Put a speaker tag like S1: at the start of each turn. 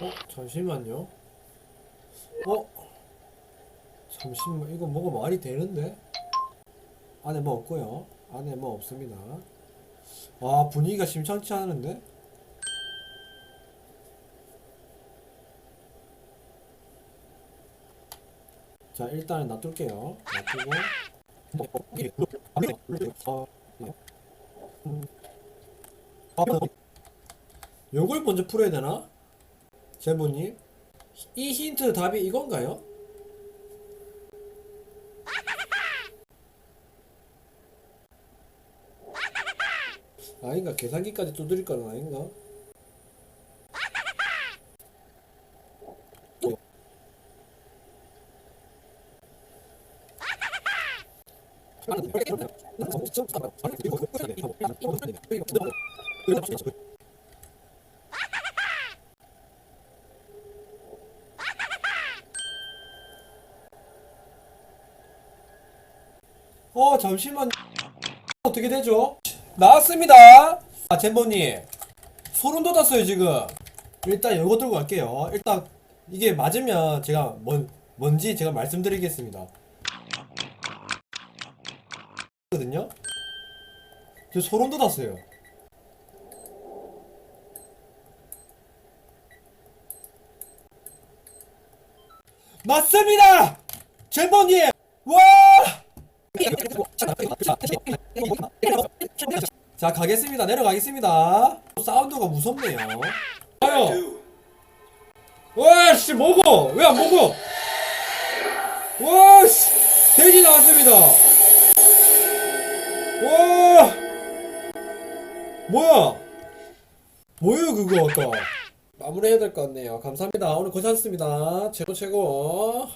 S1: 어 잠시만요. 어 잠시만 이거 뭐가 말이 되는데? 안에 뭐 없고요. 안에 뭐 없습니다. 와 분위기가 심상치 않은데? 자 일단은 놔둘게요. 놔두고 요걸 먼저 풀어야 되나? 제보님 이 힌트 답이 이건가요? 아닌가 계산기까지 두드릴 건 아닌가? 어 잠시만. 어떻게 되죠? 나왔습니다. 아 젠보님. 소름 돋았어요 지금. 일단 이거 들고 갈게요. 일단 이게 맞으면 제가 뭔, 뭔지 제가 말씀드리겠습니다. 거든요? 저 소름 돋았어요. 맞습니다! 젠보님! 와 자 가겠습니다. 내려가겠습니다. 사운드가 무섭네요. 가요. 와씨 먹어 왜 안 먹어 와씨 돼지 나왔습니다. 와. 뭐야? 뭐예요 그거? 아까 마무리해야 될 것 같네요. 감사합니다. 오늘 고생하셨습니다. 최고 최고